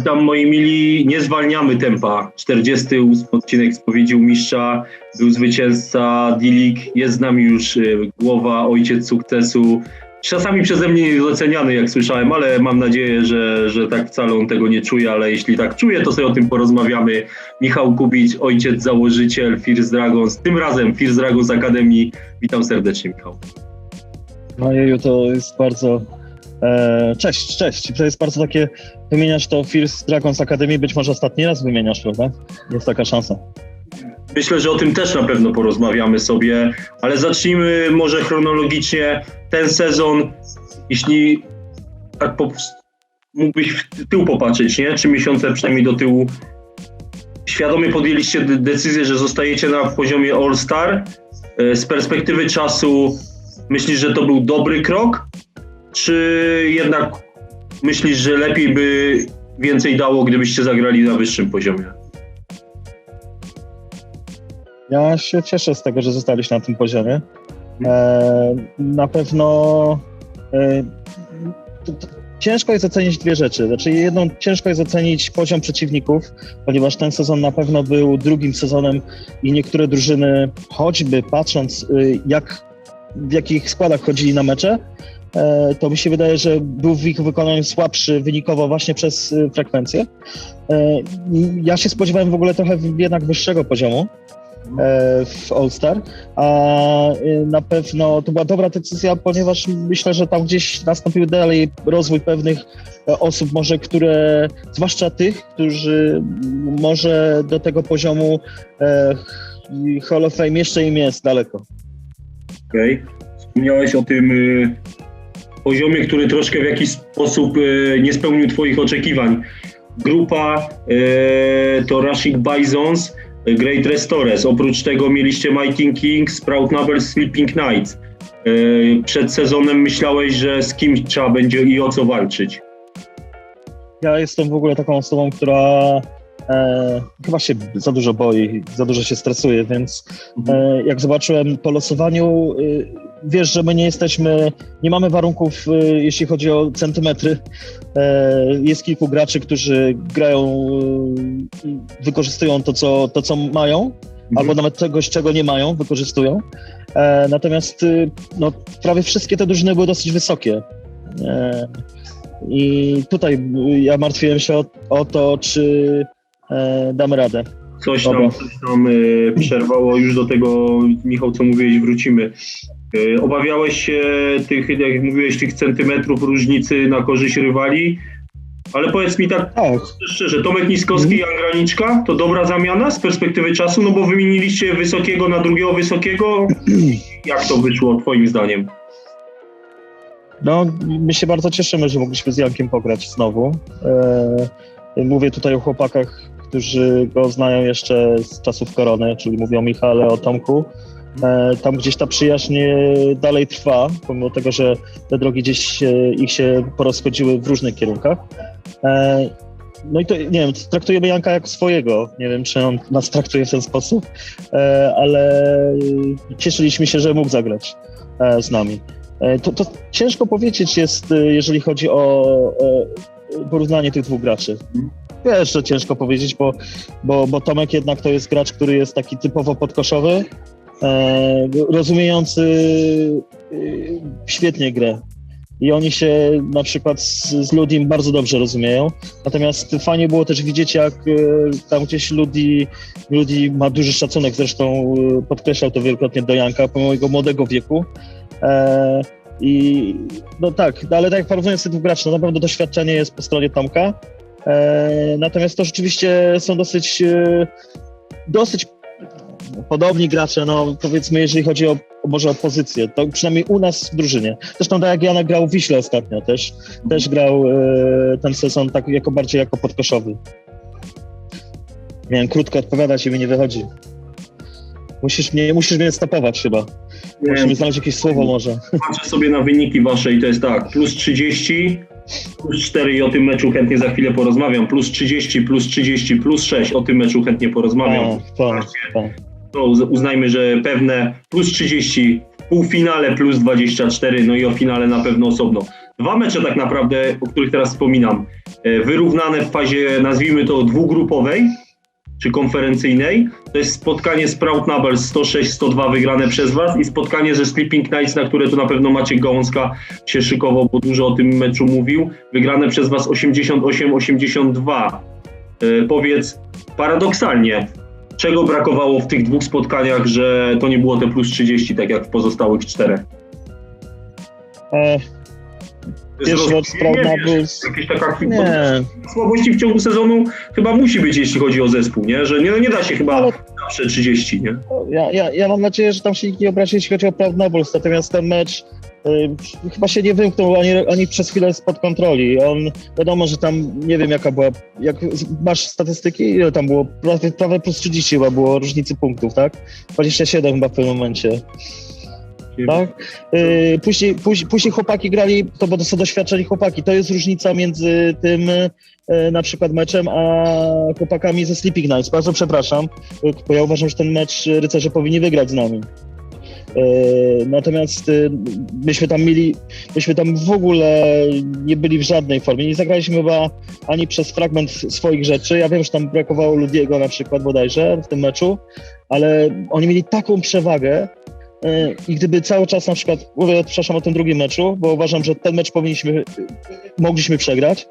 Witam moi mili, nie zwalniamy tempa. 48 odcinek spowiedzi u mistrza, był zwycięzca D-League, jest z nami już y, głowa, ojciec sukcesu. Czasami przeze mnie niedoceniany, jak słyszałem, ale mam nadzieję, że, że tak wcale on tego nie czuje, ale jeśli tak czuje, to sobie o tym porozmawiamy. Michał Kubić, ojciec, założyciel First Dragons, tym razem First Dragons Akademii. Witam serdecznie, Michał. No jeju, to jest bardzo... E, cześć, cześć. To jest bardzo takie... Wymieniasz to First Dragons Academy, być może ostatni raz wymieniasz, prawda? Jest taka szansa. Myślę, że o tym też na pewno porozmawiamy sobie, ale zacznijmy może chronologicznie. Ten sezon, jeśli tak po, mógłbyś w tył popatrzeć, nie? Trzy miesiące przynajmniej do tyłu. Świadomie podjęliście de- decyzję, że zostajecie na poziomie All-Star. E, Z perspektywy czasu myślisz, że to był dobry krok? Czy jednak myślisz, że lepiej by więcej dało, gdybyście zagrali na wyższym poziomie? Ja się cieszę z tego, że zostaliśmy na tym poziomie. E, na pewno e, to, to ciężko jest ocenić dwie rzeczy. Znaczy, jedną ciężko jest ocenić poziom przeciwników, ponieważ ten sezon na pewno był drugim sezonem i niektóre drużyny, choćby patrząc, y, jak, w jakich składach chodzili na mecze, to mi się wydaje, że był w ich wykonaniu słabszy wynikowo właśnie przez y, frekwencję. E, Ja się spodziewałem w ogóle trochę jednak wyższego poziomu e, w All-Star, a y, na pewno to była dobra decyzja, ponieważ myślę, że tam gdzieś nastąpił dalej rozwój pewnych e, osób, może które, zwłaszcza tych, którzy może do tego poziomu e, Hall of Fame jeszcze im jest daleko. Okej. Wspomniałeś o tym y, poziomie, który troszkę w jakiś sposób y, nie spełnił Twoich oczekiwań. Grupa y, to Rashik Bisons, y, Great Restores. Oprócz tego mieliście Mighty Kings, Sprout Nubbles, Sleeping Knights. Przed sezonem myślałeś, że z kim trzeba będzie i o co walczyć. Ja jestem w ogóle taką osobą, która e, chyba się za dużo boi, za dużo się stresuje, więc e, jak zobaczyłem po losowaniu, y, wiesz, że my nie jesteśmy, nie mamy warunków, y, jeśli chodzi o centymetry. E, jest kilku graczy, którzy grają, y, wykorzystują to, co, to, co mają, albo nawet czegoś, czego nie mają, wykorzystują. E, natomiast y, no, prawie wszystkie te drużyny były dosyć wysokie. E, I tutaj ja martwiłem się o, o to, czy damy radę. Coś Dobra. tam, coś tam y, przerwało już do tego, Michał, co mówiłeś, wrócimy. Y, obawiałeś się tych, jak mówiłeś, tych centymetrów różnicy na korzyść rywali, ale powiedz mi tak Tak, szczerze, Tomek Niskowski i Angraniczka to dobra zamiana z perspektywy czasu, no bo wymieniliście wysokiego na drugiego wysokiego. Jak to wyszło twoim zdaniem? no my się bardzo cieszymy, że mogliśmy z Jankiem pograć znowu. E, mówię tutaj o chłopakach, którzy go znają jeszcze z czasów korony, czyli mówię o Michale, o Tomku. E, tam gdzieś ta przyjaźń e, dalej trwa, pomimo tego, że te drogi gdzieś e, ich się porozchodziły w różnych kierunkach. No i to, nie wiem, traktujemy Janka jak swojego. Nie wiem, czy on nas traktuje w ten sposób, ale cieszyliśmy się, że mógł zagrać z nami. To, to ciężko powiedzieć jest, jeżeli chodzi o porównanie tych dwóch graczy. Wiesz, że ciężko powiedzieć, bo, bo, bo Tomek jednak to jest gracz, który jest taki typowo podkoszowy, e, rozumiejący e, świetnie grę. I oni się na przykład z, z Ludim bardzo dobrze rozumieją. Natomiast fajnie było też widzieć, jak e, tam gdzieś Ludi, Ludi ma duży szacunek, zresztą e, podkreślał to wielokrotnie do Janka, pomimo jego młodego wieku. E, I no tak, ale tak jak porównując tych dwóch graczy, no na pewno doświadczenie jest po stronie Tomka. E, natomiast to rzeczywiście są dosyć, e, dosyć podobni gracze, no powiedzmy, jeżeli chodzi o może o pozycję, to przynajmniej u nas w drużynie. Zresztą tak jak Janek grał w Wiśle ostatnio też, też grał e, ten sezon tak jako bardziej jako podkoszowy. Miałem krótko odpowiadać i mi nie wychodzi. Musisz mnie, musisz mnie stopować chyba. Musimy znaleźć jakieś słowo może. Patrzę sobie na wyniki wasze i to jest tak, plus 30, plus 4 i o tym meczu chętnie za chwilę porozmawiam, plus 30, plus 30, plus 6, o tym meczu chętnie porozmawiam. O, tak. to uz- uznajmy, że pewne plus 30 półfinale plus 24, no i o finale na pewno osobno. Dwa mecze tak naprawdę, o których teraz wspominam, e, wyrównane w fazie, nazwijmy to dwugrupowej, czy konferencyjnej. To jest spotkanie z Proud Numbers 106-102 wygrane przez Was i spotkanie ze Sleeping Knights, na które to na pewno Maciek Gałązka się szykował, bo dużo o tym meczu mówił. Wygrane przez Was 88-82. E, powiedz paradoksalnie, czego brakowało w tych dwóch spotkaniach, że to nie było te plus 30, tak jak w pozostałych czterech? E, Pierwszy Nie, wiesz, Numbers. Jakieś taka Nie, słabości w ciągu sezonu chyba musi być, jeśli chodzi o zespół, nie? Że nie, no nie da się chyba Ale- zawsze 30, nie? ja, ja, ja mam nadzieję, że tam się nikt nie obrazi, jeśli chodzi o Proud Nobles, natomiast ten mecz y, chyba się nie wymknął ani, ani przez chwilę spod kontroli. On, wiadomo, że tam, nie wiem jaka była, jak masz statystyki, ile tam było? Prawie, prawie plus 30 chyba było różnicy punktów, tak? 27 chyba w pewnym momencie. Tak? Yy, później, później, chłopaki grali, to bo to są doświadczeni chłopaki. To jest różnica między tym yy, na przykład meczem, a chłopakami ze Sleeping Nights. Bardzo przepraszam, bo ja uważam, że ten mecz rycerze powinni wygrać z nami. Yy, natomiast myśmy tam mieli, myśmy tam w ogóle nie byli w żadnej formie. Nie zagraliśmy chyba ani przez fragment swoich rzeczy. Ja wiem, że tam brakowało Ludiego na przykład bodajże w tym meczu, ale oni mieli taką przewagę, I gdyby cały czas na przykład, mówię, przepraszam o tym drugim meczu, bo uważam, że ten mecz powinniśmy, mogliśmy przegrać.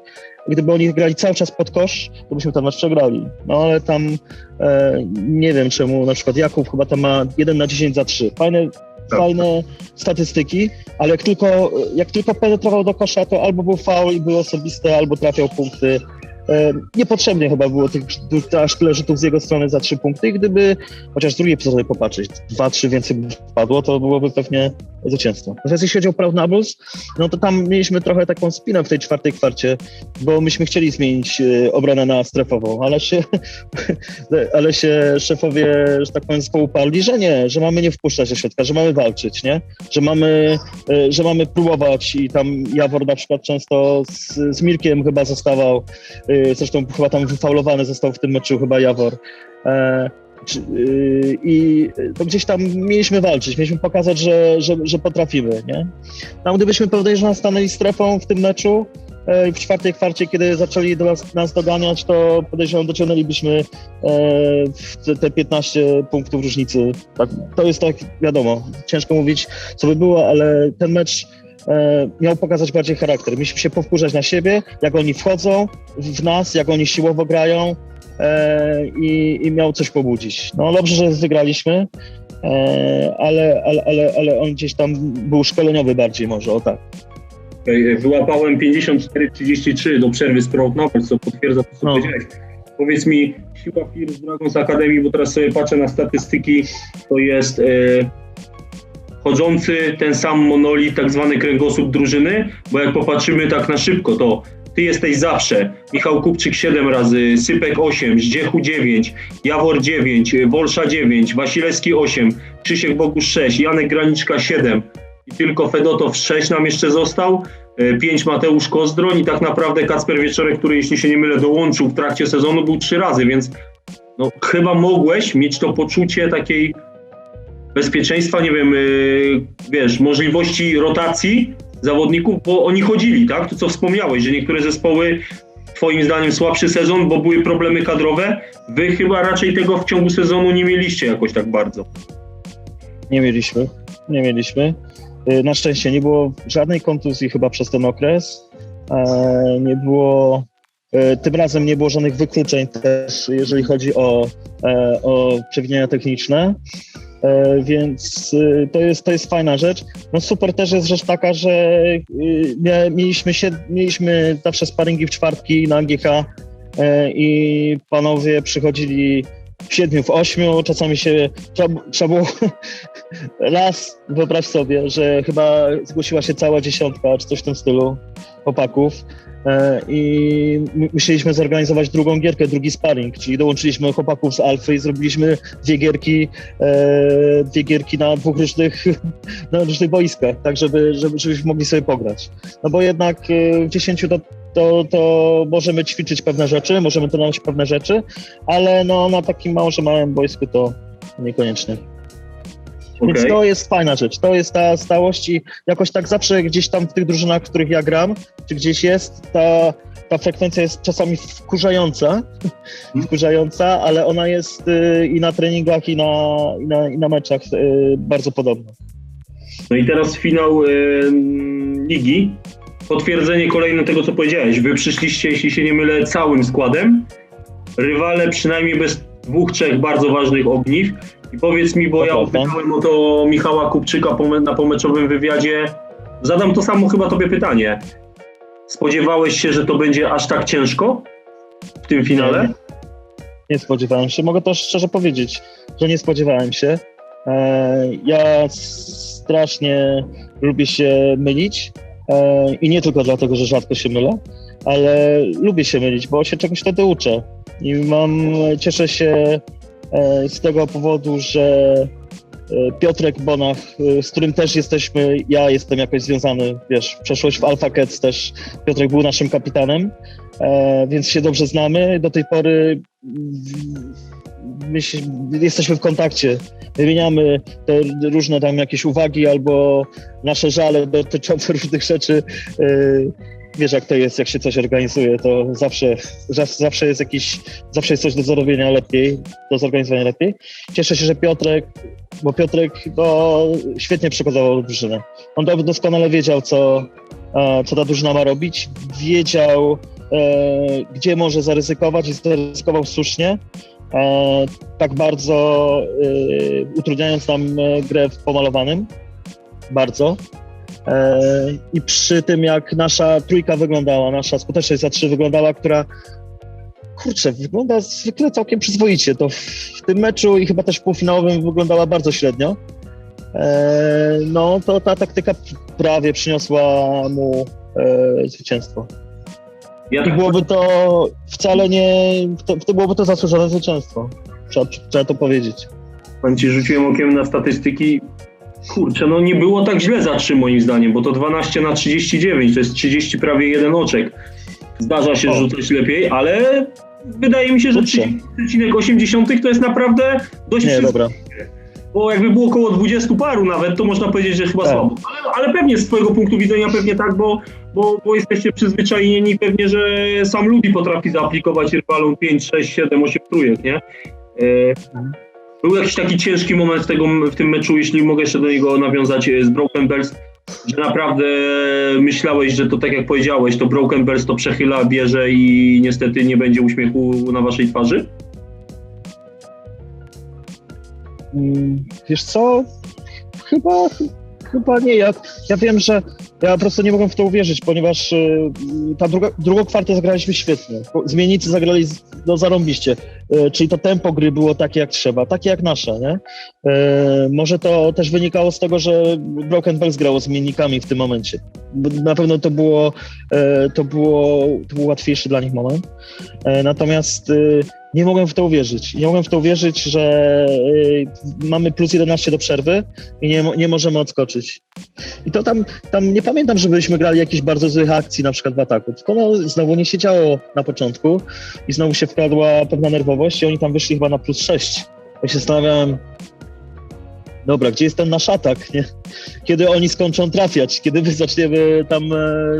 Gdyby oni grali cały czas pod kosz, to byśmy ten mecz przegrali. No ale tam e, nie wiem czemu, na przykład Jakub chyba tam ma 1 na 10 za 3. Fajne, Tak. fajne statystyki, ale jak tylko, jak tylko penetrował do kosza, to albo był faul i były osobiste, albo trafiał punkty. Niepotrzebnie chyba było tych aż tyle rzutów z jego strony za trzy punkty i gdyby chociaż z drugiej epizody popatrzeć, dwa, trzy więcej by wpadło, to byłoby pewnie zwycięstwo. Natomiast jeśli chodzi o Proud Nobles, no to tam mieliśmy trochę taką spinę w tej czwartej kwarcie, bo myśmy chcieli zmienić e, obronę na strefową, ale się, ale się szefowie, że tak powiem, zespołu że nie, że mamy nie wpuszczać do środka, że mamy walczyć, nie? Że mamy, e, że mamy próbować i tam Jawor na przykład często z, z Mirkiem chyba zostawał, e, zresztą chyba tam wyfaulowany został w tym meczu chyba Jawor. E, yy, I to gdzieś tam mieliśmy walczyć, mieliśmy pokazać, że, że, że potrafimy, nie? Tam gdybyśmy podejrzewam stanęli strefą w tym meczu, e, w czwartej kwarcie, kiedy zaczęli do nas, nas doganiać, to podejrzewam dociągnęlibyśmy e, te, te 15 punktów różnicy. Tak, to jest tak, wiadomo, ciężko mówić, co by było, ale ten mecz miał pokazać bardziej charakter. Mieliśmy się powkurzać na siebie, jak oni wchodzą w nas, jak oni siłowo grają, e, i, i miał coś pobudzić. No dobrze, że wygraliśmy, e, ale, ale, ale, ale on gdzieś tam był szkoleniowy bardziej może, o tak. Wyłapałem 54-33 do przerwy z Numbers, co potwierdza to, co No. powiedziałeś. Powiedz mi, siła First Dragons Academy, bo teraz sobie patrzę na statystyki, to jest e, chodzący ten sam monolit, tak zwany kręgosłup drużyny, bo jak popatrzymy tak na szybko, to ty jesteś zawsze, Michał Kupczyk 7 razy, Sypek 8, Zdziechu 9, Jawor 9, Wolsza 9, Wasilewski 8, Krzysiek Bogusz 6, Janek Graniczka 7 i tylko Fedotow 6 nam jeszcze został, 5 Mateusz Kozdroń i tak naprawdę Kacper Wieczorek, który jeśli się nie mylę dołączył w trakcie sezonu był trzy razy, więc no, chyba mogłeś mieć to poczucie takiej bezpieczeństwa, nie wiem, yy, wiesz, możliwości rotacji zawodników, bo oni chodzili, tak? To co wspomniałeś, że niektóre zespoły Twoim zdaniem słabszy sezon, bo były problemy kadrowe. Wy chyba raczej tego w ciągu sezonu nie mieliście jakoś tak bardzo. Nie mieliśmy, nie mieliśmy. Y, Na szczęście nie było żadnej kontuzji chyba przez ten okres. E, Nie było, e, tym razem nie było żadnych wykluczeń też, jeżeli chodzi o, e, o przewinienia techniczne. E, Więc y, to jest, to jest fajna rzecz. No super też jest rzecz taka, że y, mieliśmy, się, mieliśmy zawsze sparingi w czwartki na AGH e, i panowie przychodzili w siedmiu, w ośmiu, czasami się trzeba, trzeba było raz, wyobraź sobie, że chyba zgłosiła się cała dziesiątka, czy coś w tym stylu chłopaków i my- musieliśmy zorganizować drugą gierkę, drugi sparring, czyli dołączyliśmy chłopaków z Alfy i zrobiliśmy dwie gierki, e, dwie gierki na dwóch różnych, na różnych boiskach, tak żeby, żeby, żebyśmy mogli sobie pograć. No bo jednak e, w dziesięciu to, to, to możemy ćwiczyć pewne rzeczy, możemy trenować pewne rzeczy, ale no na takim małże małym boisku to niekoniecznie. Więc Okej. to jest fajna rzecz. To jest ta stałość i jakoś tak zawsze gdzieś tam w tych drużynach, w których ja gram, czy gdzieś jest, ta, ta frekwencja jest czasami wkurzająca, wkurzająca, ale ona jest y, i na treningach, i na, i na, i na meczach y, bardzo podobna. No i teraz finał em, ligi. Potwierdzenie kolejne tego, co powiedziałeś. Wy przyszliście, jeśli się nie mylę, całym składem. Rywale przynajmniej bez dwóch, trzech bardzo ważnych ogniw. I powiedz mi, bo ja pytałem o to Michała Kupczyka na pomeczowym wywiadzie. Zadam to samo chyba tobie pytanie. Spodziewałeś się, że to będzie aż tak ciężko w tym finale? Nie, nie spodziewałem się. Mogę to szczerze powiedzieć, że nie spodziewałem się. E, ja strasznie lubię się mylić e, i nie tylko dlatego, że rzadko się mylę, ale lubię się mylić, bo się czegoś wtedy uczę. I mam, cieszę się z tego powodu, że e, Piotrek Bonach, e, z którym też jesteśmy, ja jestem jakoś związany, wiesz, przeszłość w Alpha Cats też, Piotrek był naszym kapitanem, e, więc się dobrze znamy. Do tej pory jesteśmy w kontakcie, wymieniamy te różne tam jakieś uwagi albo nasze żale dotyczące różnych rzeczy. Wiesz, jak to jest, jak się coś organizuje, to zawsze, za- zawsze jest jakiś, zawsze jest coś do zrobienia lepiej, do zorganizowania lepiej. Cieszę się, że Piotrek, bo Piotrek no, świetnie przygotował drużynę. On do- doskonale wiedział, co, e, co ta drużyna ma robić, wiedział, e, gdzie może zaryzykować i zaryzykował słusznie. E, tak bardzo utrudniając nam grę w pomalowanym. Bardzo. E, I przy tym, jak nasza trójka wyglądała, nasza skuteczność za trzy wyglądała, która kurczę, wygląda zwykle całkiem przyzwoicie. To w, w tym meczu i chyba też w półfinałowym wyglądała bardzo średnio. E, no to ta taktyka prawie przyniosła mu e, zwycięstwo. Ja I tak byłoby to wcale nie, to, to byłoby to zasłużone zwycięstwo. Trzeba, trzeba to powiedzieć. Powiem ci, rzuciłem okiem na statystyki. Kurczę, no nie było tak źle za trzy moim zdaniem, bo to 12 na 39, to jest 30 prawie jeden oczek. Zdarza się O. rzucać lepiej, ale wydaje mi się, że Kurczę. 30,8 to jest naprawdę dość Nie, dobra. Bo jakby było około 20 paru nawet, to można powiedzieć, że chyba Tak. słabo. Ale, ale pewnie z twojego punktu widzenia pewnie tak, bo, bo, bo jesteście przyzwyczajeni pewnie, że sam Lubi potrafi zaaplikować rywalom 5, 6, 7, 8 trójek, nie? E, był jakiś taki ciężki moment w, tego, w tym meczu, jeśli mogę jeszcze do niego nawiązać e, z Broken Bells, że naprawdę myślałeś, że to tak jak powiedziałeś, to Broken Bells to przechyla, bierze i niestety nie będzie uśmiechu na waszej twarzy? Mm, Wiesz co? Chyba, chyba nie. Ja, ja wiem, że ja po prostu nie mogłem w to uwierzyć, ponieważ y, ta druga, drugą kwartę zagraliśmy świetnie. Zmiennicy zagrali no, zarąbiście. Y, czyli to tempo gry było takie jak trzeba, takie jak nasze, nie? Y, może to też wynikało z tego, że Broken Bells grało zmiennikami w tym momencie. Na pewno to było, y, to było, to był łatwiejszy dla nich moment. Natomiast nie mogłem w to uwierzyć. Nie mogłem w to uwierzyć, że mamy plus 11 do przerwy i nie, nie możemy odskoczyć. I to tam, tam nie pamiętam, żebyśmy grali jakichś bardzo złych akcji na przykład w ataku, tylko no, znowu nie się działo na początku i znowu się wkradła pewna nerwowość oni tam wyszli chyba na plus 6. Ja się zastanawiałem, dobra, gdzie jest ten nasz atak, nie? Kiedy oni skończą trafiać, kiedy my zaczniemy tam e,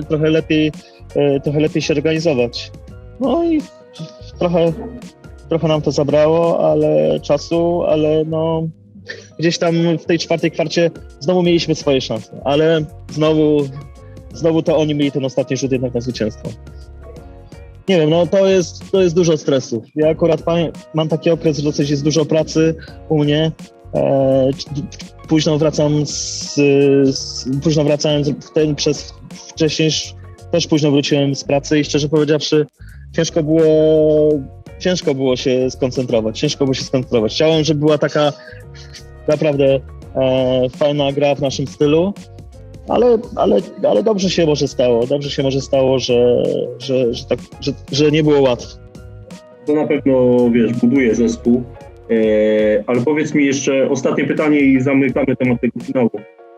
trochę lepiej, e, trochę lepiej się organizować. No i trochę, trochę nam to zabrało, ale czasu, ale no gdzieś tam w tej czwartej kwarcie znowu mieliśmy swoje szanse, ale znowu, znowu to oni mieli ten ostatni rzut jednak na zwycięstwo. Nie wiem, no to jest, to jest dużo stresu. Ja akurat mam taki okres, że dosyć jest dużo pracy u mnie. E, późno wracam z, z późno wracałem z- ten przez wcześniej też późno wróciłem z pracy i szczerze powiedziawszy ciężko było ciężko było się skoncentrować, ciężko było się skoncentrować. Chciałem, żeby była taka naprawdę e, fajna gra w naszym stylu, ale, ale, ale dobrze się może stało, dobrze się może stało, że, że, że, tak, że, że nie było łatwo. To na pewno, wiesz, buduje zespół. E, ale powiedz mi jeszcze ostatnie pytanie i zamykamy temat tego finału.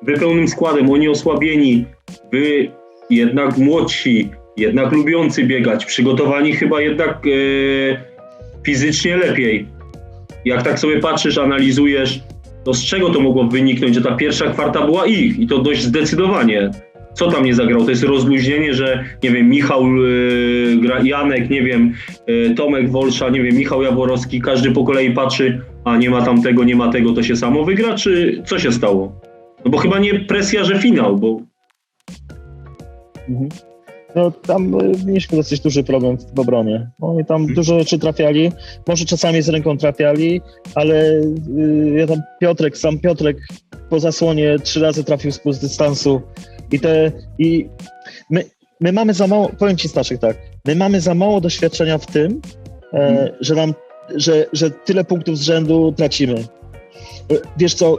Wy pełnym składem, oni osłabieni, wy jednak młodsi, jednak lubiący biegać, przygotowani chyba jednak e, fizycznie lepiej. Jak tak sobie patrzysz, analizujesz, to z czego to mogło wyniknąć, że ta pierwsza kwarta była ich i to dość zdecydowanie. Co tam nie zagrał? To jest rozluźnienie, że nie wiem, Michał yy, gra, Janek, nie wiem, yy, Tomek Wolsza, nie wiem, Michał Jaworowski, każdy po kolei patrzy, a nie ma tamtego, nie ma tego, to się samo wygra, czy co się stało? No bo chyba nie presja, że finał, bo Mhm. No tam y, mieliśmy dosyć duży problem w obronie. Oni tam dużo rzeczy trafiali, może czasami z ręką trafiali, ale y, ja tam Piotrek, sam Piotrek po zasłonie trzy razy trafił z dystansu. I te i my, my mamy za mało, powiem ci Staszek tak, my mamy za mało doświadczenia w tym, e, że nam, że, że tyle punktów z rzędu tracimy. E, Wiesz co,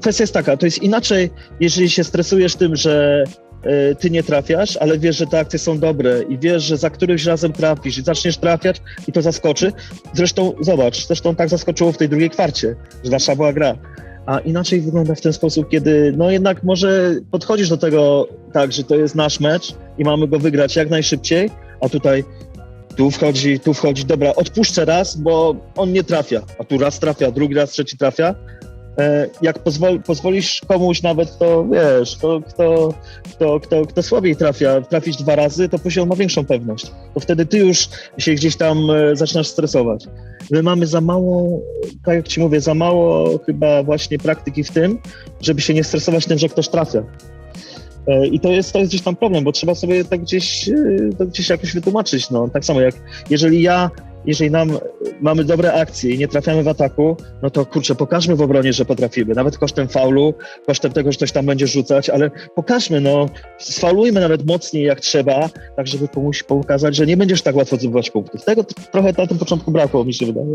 kwestia jest taka, to jest inaczej, jeżeli się stresujesz tym, że e, ty nie trafiasz, ale wiesz, że te akcje są dobre i wiesz, że za którymś razem trafisz i zaczniesz trafiać i to zaskoczy. Zresztą zobacz, zresztą tak zaskoczyło w tej drugiej kwarcie, że nasza była gra. A inaczej wygląda w ten sposób, kiedy no jednak może podchodzisz do tego tak, że to jest nasz mecz i mamy go wygrać jak najszybciej, a tutaj tu wchodzi, tu wchodzi, dobra, odpuszczę raz, bo on nie trafia, a tu raz trafia, drugi raz, trzeci trafia. E, Jak pozwol, pozwolisz komuś nawet, to wiesz, to, kto, kto, kto, kto słabiej trafia, trafić dwa razy, to później on ma większą pewność. To wtedy ty już się gdzieś tam e, zaczynasz stresować. My mamy za mało, tak jak ci mówię, za mało chyba właśnie praktyki w tym, żeby się nie stresować tym, że ktoś trafia. E, I to jest, to jest gdzieś tam problem, bo trzeba sobie tak gdzieś, e, to gdzieś jakoś wytłumaczyć. No, tak samo jak jeżeli ja, jeżeli nam mamy dobre akcje i nie trafiamy w ataku, no to kurczę, pokażmy w obronie, że potrafimy. Nawet kosztem faulu, kosztem tego, że ktoś tam będzie rzucać, ale pokażmy, no, sfaulujmy nawet mocniej jak trzeba, tak żeby komuś pokazać, że nie będziesz tak łatwo zdobywać punktów. Tego trochę na tym początku brakło, mi się wydaje.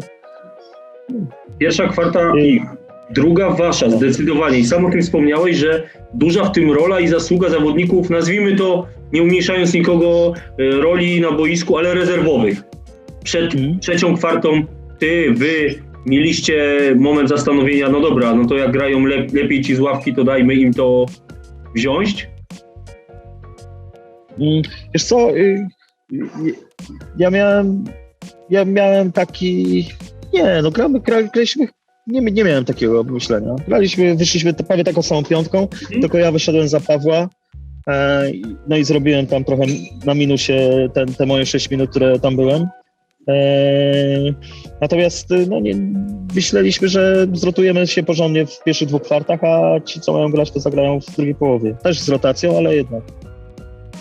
Pierwsza kwarta I- druga wasza, zdecydowanie. I sam o tym wspomniałeś, że duża w tym rola i zasługa zawodników, nazwijmy to, nie umniejszając nikogo, y, roli na boisku, ale rezerwowych. Przed Mhm. trzecią kwartą ty, wy mieliście moment zastanowienia, no dobra, no to jak grają lep, lepiej ci z ławki, to dajmy im to wziąć. Mm, Wiesz co, y, y, ja miałem, ja miałem taki, nie, no gramy, gra, graliśmy, nie, nie miałem takiego myślenia. Graliśmy, wyszliśmy to prawie taką samą piątką, tylko ja wyszedłem za Pawła, e, no i zrobiłem tam trochę na minusie ten, te moje 6 minut, które tam byłem. E, natomiast y, no nie, myśleliśmy, że zrotujemy się porządnie w pierwszych dwóch kwartach, a ci, co mają grać, to zagrają w drugiej połowie. Też z rotacją, ale jednak.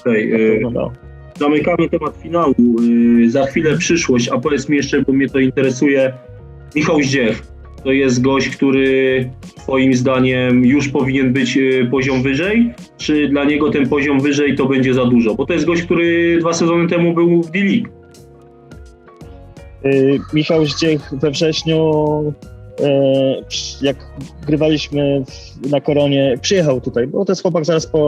Okej, Tak to zamykamy temat finału. Za chwilę przyszłość, a powiedz mi jeszcze, bo mnie to interesuje. Michał Zdziech to jest gość, który Twoim zdaniem już powinien być y, poziom wyżej, czy dla niego ten poziom wyżej to będzie za dużo? Bo to jest gość, który dwa sezony temu był w D-League. Y, Michał Zdziech we wrześniu, przy- jak grywaliśmy na koronie, przyjechał tutaj, bo to jest chłopak zaraz po,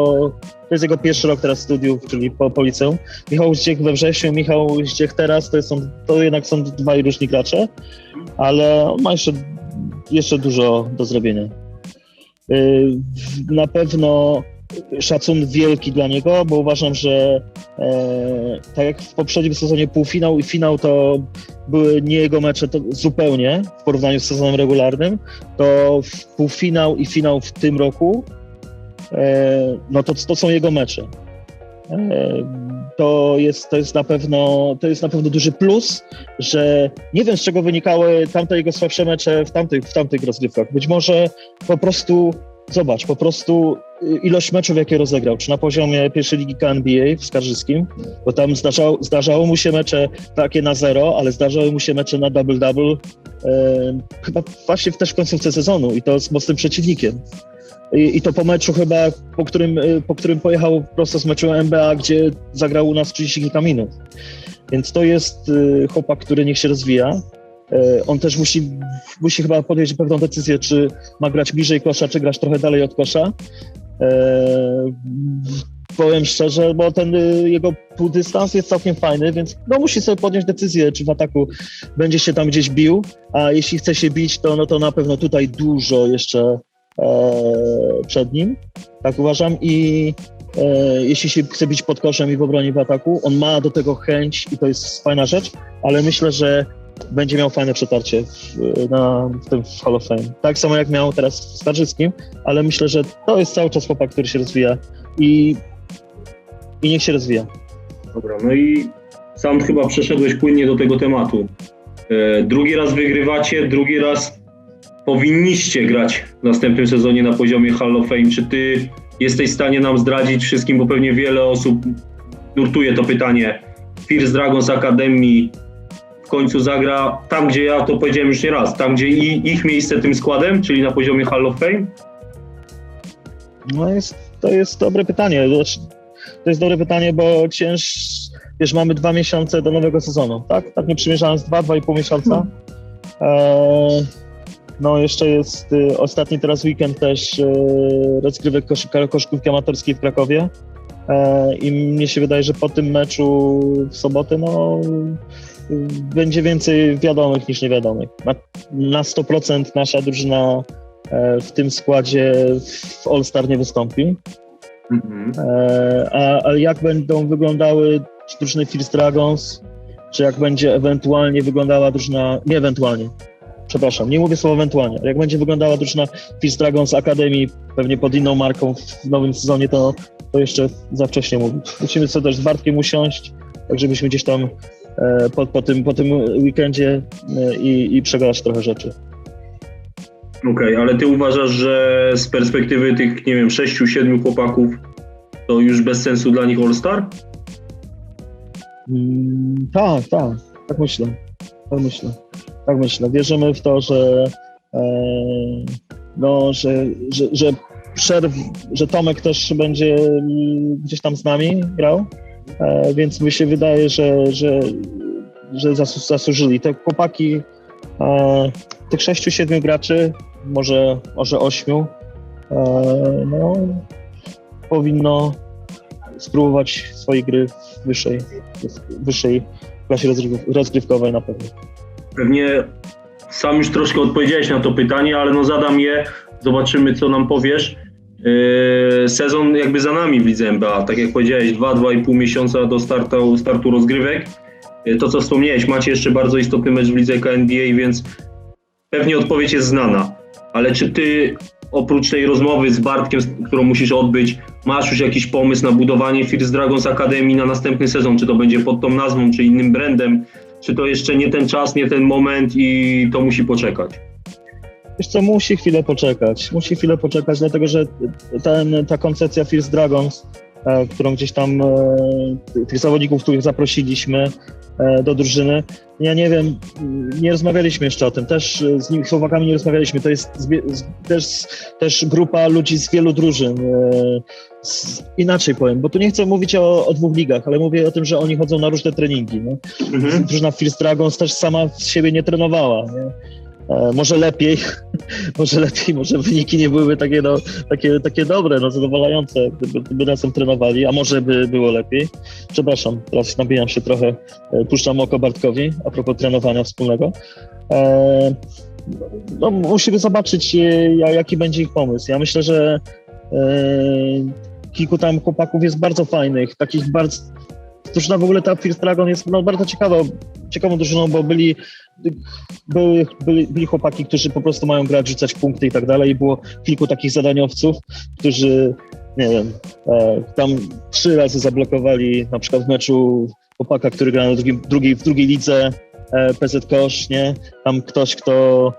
to jest jego pierwszy rok teraz studiów, czyli po, po liceum. Michał Zdziech we wrześniu, Michał Zdziech teraz, to, są, to jednak są dwaj różni gracze, ale on ma jeszcze, jeszcze dużo do zrobienia. Y, Na pewno szacun wielki dla niego, bo uważam, że e, tak jak w poprzednim sezonie półfinał i finał to były nie jego mecze to zupełnie w porównaniu z sezonem regularnym, to półfinał i finał w tym roku e, no to, to są jego mecze. E, to jest, to jest na pewno to jest na pewno duży plus, że nie wiem z czego wynikały tamte jego słabsze mecze w tamtych, w tamtych rozgrywkach. Być może po prostu Zobacz, po prostu y, ilość meczów, jakie rozegrał, czy na poziomie pierwszej ligi KNBA w Skarżyskim, bo tam zdarzało, zdarzało mu się mecze takie na zero, ale zdarzały mu się mecze na double-double, e, chyba właśnie też w końcówce sezonu i to z mocnym przeciwnikiem. I, I to po meczu chyba, po którym, y, po którym pojechał prosto z meczu NBA, gdzie zagrał u nas 30 kilka minut. Więc to jest y, chłopak, który niech się rozwija. E, On też musi, musi chyba podjąć pewną decyzję, czy ma grać bliżej kosza, czy grać trochę dalej od kosza. Powiem szczerze, bo ten y, jego półdystans jest całkiem fajny, więc no musi sobie podjąć decyzję, czy w ataku będzie się tam gdzieś bił, a jeśli chce się bić, to, no to na pewno tutaj dużo jeszcze przed nim, tak uważam i e, jeśli się chce bić pod koszem i w obronie w ataku, on ma do tego chęć i to jest fajna rzecz, ale myślę, że będzie miał fajne przetarcie w, na, w tym Hall of Fame. Tak samo jak miał teraz w Starzyckim, ale myślę, że to jest cały czas chłopak, który się rozwija i, i niech się rozwija. Dobra, no i sam chyba przeszedłeś płynnie do tego tematu. E, drugi raz wygrywacie, drugi raz powinniście grać w następnym sezonie na poziomie Hall of Fame. Czy ty jesteś w stanie nam zdradzić wszystkim, bo pewnie wiele osób nurtuje to pytanie. First Dragons Academy w końcu zagra tam, gdzie ja to powiedziałem już nie raz, tam, gdzie i, ich miejsce tym składem, czyli na poziomie Hall of Fame? No jest, to jest dobre pytanie. To jest dobre pytanie, bo cięż, wiesz, mamy dwa miesiące do nowego sezonu, tak? Tak nie przymierzając dwa, dwa i pół miesiąca. E, no jeszcze jest y, ostatni teraz weekend też y, rozgrywek koszyka, koszykówki amatorskiej w Krakowie. E, I mnie się wydaje, że po tym meczu w sobotę, no y, będzie więcej wiadomych niż niewiadomych. Na, na 100% nasza drużyna e, w tym składzie w All-Star nie wystąpi. Mhm. E, A, a jak będą wyglądały drużyny First Dragons, czy jak będzie ewentualnie wyglądała drużyna, nie ewentualnie, przepraszam, nie mówię słowa ewentualnie, ale jak będzie wyglądała drużyna First Dragons Academy, pewnie pod inną marką w nowym sezonie, to, to jeszcze za wcześnie mówić. Musimy sobie też z Bartkiem usiąść, tak żebyśmy gdzieś tam e, po, po, tym, po tym weekendzie e, i, i przegadać trochę rzeczy. Okej, ale ty uważasz, że z perspektywy tych, nie wiem, sześciu, siedmiu chłopaków to już bez sensu dla nich All-Star? Mm, tak, tak, tak myślę. Tak myślę. Tak myślę. Wierzymy w to, że e, no, że, że, że przerw, że Tomek też będzie mm, gdzieś tam z nami grał, e, więc mi się wydaje, że, że, że zasłużyli. Te chłopaki, e, tych sześciu, siedmiu graczy, może, może ośmiu, no, powinno spróbować swojej gry w wyższej, w wyższej klasie rozgryw- rozgrywkowej na pewno. Pewnie sam już troszkę odpowiedziałeś na to pytanie, ale no zadam je, zobaczymy co nam powiesz. Yy, Sezon jakby za nami w Lidze NBA, tak jak powiedziałeś, 2-2,5 miesiąca do startu, startu rozgrywek. Yy, To co wspomniałeś, macie jeszcze bardzo istotny mecz w Lidze KNBA, więc pewnie odpowiedź jest znana. Ale czy ty oprócz tej rozmowy z Bartkiem, którą musisz odbyć, masz już jakiś pomysł na budowanie First Dragons Academy na następny sezon? Czy to będzie pod tą nazwą, czy innym brandem? Czy to jeszcze nie ten czas, nie ten moment i to musi poczekać? Wiesz co, musi chwilę poczekać. Musi chwilę poczekać, dlatego że ten, ta koncepcja First Dragons, którą gdzieś tam e, tych zawodników, których zaprosiliśmy e, do drużyny, ja nie wiem, nie rozmawialiśmy jeszcze o tym, też e, z nimi chłopakami nie rozmawialiśmy. To jest też, też grupa ludzi z wielu drużyn. E, z, inaczej powiem, bo tu nie chcę mówić o, o dwóch ligach, ale mówię o tym, że oni chodzą na różne treningi. Nie? Mhm. drużyna First Dragons też sama z siebie nie trenowała. Nie? E, może lepiej, może lepiej, może wyniki nie byłyby takie, no, takie, takie dobre, no, zadowalające, gdyby, gdyby razem trenowali, a może by było lepiej. Przepraszam, teraz nabijam się trochę, e, puszczam oko Bartkowi a propos trenowania wspólnego. E, no, musimy zobaczyć, ja- jaki będzie ich pomysł. Ja myślę, że kilku tam chłopaków jest bardzo fajnych, takich bardzo drużyna w ogóle ta First Dragon jest no, bardzo ciekawa, ciekawą drużyną, bo byli, byli, byli, byli chłopaki, którzy po prostu mają grać, rzucać punkty i tak dalej. Było kilku takich zadaniowców, którzy, nie wiem, e, tam trzy razy zablokowali na przykład w meczu chłopaka, który gra na drugim, drugiej, w drugiej lidze e, PZ Kosz, nie? Tam ktoś, kto,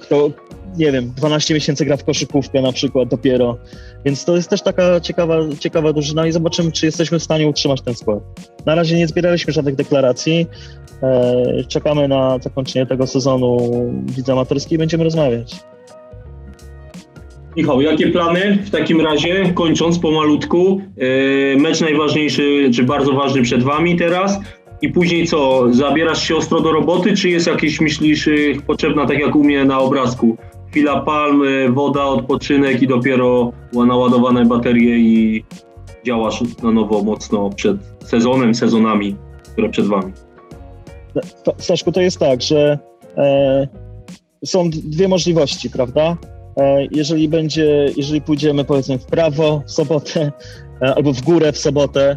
kto, nie wiem, 12 miesięcy gra w koszykówkę na przykład dopiero. Więc to jest też taka ciekawa, ciekawa drużyna i zobaczymy, czy jesteśmy w stanie utrzymać ten skład. Na razie nie zbieraliśmy żadnych deklaracji. E, czekamy na zakończenie tego sezonu w lidze amatorskiej i będziemy rozmawiać. Michał, jakie plany w takim razie, kończąc pomalutku, yy, mecz najważniejszy, czy bardzo ważny przed Wami teraz i później co, zabierasz się ostro do roboty, czy jest jakieś, myślisz, yy, potrzebna, tak jak u mnie na obrazku, chwila palm, yy, woda, odpoczynek i dopiero naładowane baterie i działasz na nowo mocno przed sezonem, sezonami, które przed Wami. To, Staszku, to jest tak, że e, są dwie możliwości, prawda? E, jeżeli będzie, jeżeli pójdziemy powiedzmy w prawo w sobotę e, albo w górę w sobotę,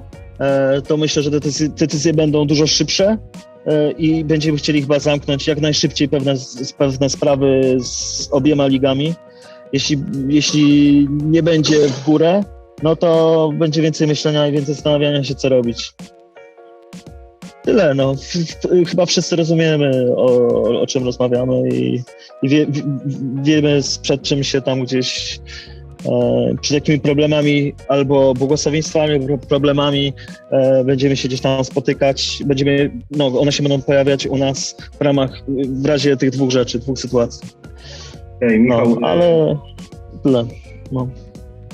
to myślę, że te decyzje, będą dużo szybsze e, i będziemy chcieli chyba zamknąć jak najszybciej pewne, pewne sprawy z obiema ligami. Jeśli, jeśli nie będzie w górę, no to będzie więcej myślenia i więcej zastanawiania się, co robić. Tyle, no. Chyba wszyscy rozumiemy, o, o czym rozmawiamy i, i wie, wiemy, przed czym się tam gdzieś, e, przed jakimi problemami albo błogosławieństwami, albo problemami e, będziemy się gdzieś tam spotykać. Będziemy, no, one się będą pojawiać u nas w ramach, w razie tych dwóch rzeczy, dwóch sytuacji. Michał, No, ale tyle. No.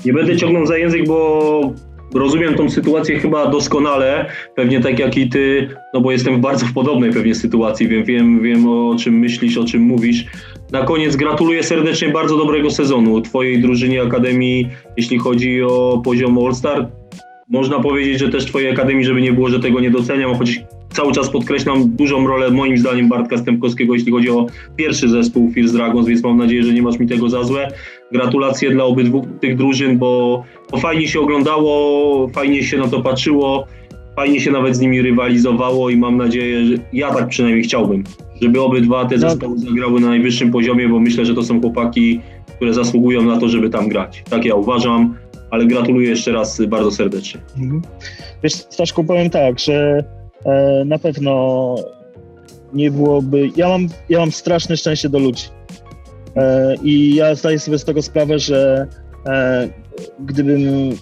Nie będę ciągnął za język, bo rozumiem tą sytuację chyba doskonale, pewnie tak jak i ty, no bo jestem w bardzo podobnej pewnie sytuacji, wiem, wiem, wiem o czym myślisz, o czym mówisz. Na koniec gratuluję serdecznie bardzo dobrego sezonu twojej drużynie Akademii, jeśli chodzi o poziom All-Star. Można powiedzieć, że też twojej Akademii, żeby nie było, że tego nie doceniam, choć cały czas podkreślam dużą rolę moim zdaniem Bartka Stępkowskiego, jeśli chodzi o pierwszy zespół Fierce Dragons, więc mam nadzieję, że nie masz mi tego za złe. Gratulacje dla obydwu tych drużyn, bo, bo fajnie się oglądało, fajnie się na to patrzyło, fajnie się nawet z nimi rywalizowało i mam nadzieję, że ja tak przynajmniej chciałbym, żeby obydwa te No. zespoły zagrały na najwyższym poziomie, bo myślę, że to są chłopaki, które zasługują na to, żeby tam grać. Tak ja uważam, ale gratuluję jeszcze raz bardzo serdecznie. Mhm. Wiesz, Staszku, powiem tak, że na pewno nie byłoby. Ja mam, ja mam straszne szczęście do ludzi. E, I ja zdaję sobie z tego sprawę, że e, gdybym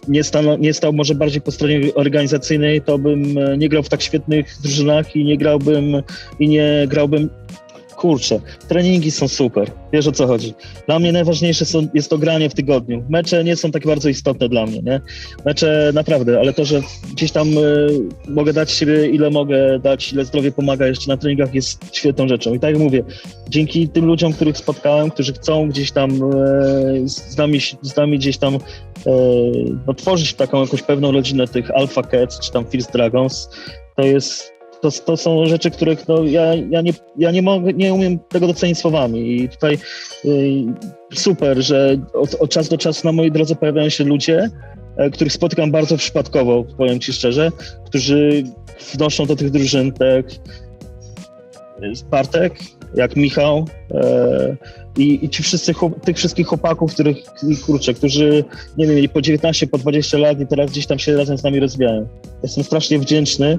nie, stanął, nie stał może bardziej po stronie organizacyjnej, to bym e, nie grał w tak świetnych drużynach i nie grałbym i nie grałbym. Kurczę, treningi są super. Wiesz o co chodzi. Dla mnie najważniejsze są, jest to granie w tygodniu. Mecze nie są tak bardzo istotne dla mnie, nie? Mecze naprawdę, ale to, że gdzieś tam e, mogę dać siebie ile mogę dać, ile zdrowie pomaga jeszcze na treningach jest świetną rzeczą. I tak jak mówię, dzięki tym ludziom, których spotkałem, którzy chcą gdzieś tam e, z, nami, z nami gdzieś tam no, tworzyć taką jakąś pewną rodzinę tych Alpha Cats czy tam Fierce Dragons, to jest to, to są rzeczy, których no, ja, ja, nie, ja nie mogę, nie umiem tego docenić słowami i tutaj y, super, że od, od czasu do czasu na mojej drodze pojawiają się ludzie, e, których spotykam bardzo przypadkowo, powiem Ci szczerze, którzy wnoszą do tych drużyn, tak Bartek, jak Michał e, i, i ci wszyscy, tych wszystkich chłopaków, których, kurczę, którzy, nie wiem, mieli po 19, po 20 lat i teraz gdzieś tam się razem z nami rozwijają. Jestem strasznie wdzięczny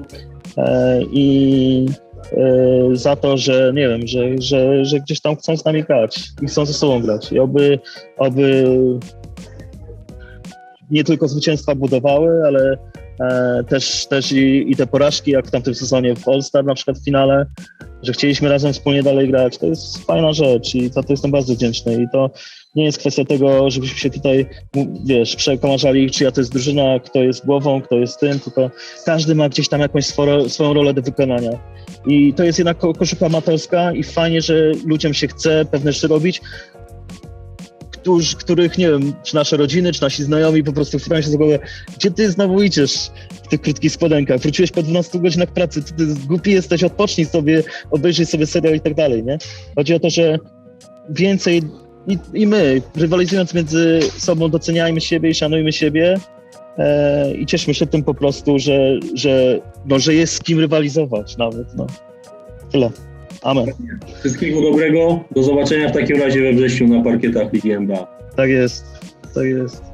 i e, za to, że nie wiem, że, że, że gdzieś tam chcą z nami grać i chcą ze sobą grać. I oby, oby nie tylko zwycięstwa budowały, ale e, też, też i, i te porażki, jak w tamtym sezonie w All-Star na przykład w finale, że chcieliśmy razem wspólnie dalej grać. To jest fajna rzecz i za to jestem bardzo wdzięczny. I to nie jest kwestia tego, żebyśmy się tutaj, wiesz, przekomarzali, czyja to jest drużyna, kto jest głową, kto jest tym, tylko każdy ma gdzieś tam jakąś swoją rolę do wykonania. I to jest jednak ko- koszykka amatorska i fajnie, że ludziom się chce pewne rzeczy robić, którzy, których, nie wiem, czy nasze rodziny, czy nasi znajomi po prostu chwytają się za głowę, gdzie ty znowu idziesz w tych krótkich spodenkach? Wróciłeś po 12 godzinach pracy, ty, ty głupi jesteś, odpocznij sobie, obejrzyj sobie serial i tak dalej, nie? Chodzi o to, że więcej i, i my, rywalizując między sobą, doceniajmy siebie i szanujmy siebie e, i cieszmy się tym po prostu, że, że, no, że jest z kim rywalizować nawet, no. Tyle. Amen. Wszystkiego dobrego, do zobaczenia w takim razie we wrześniu na parkietach Ligi NBA. Tak jest. Tak jest.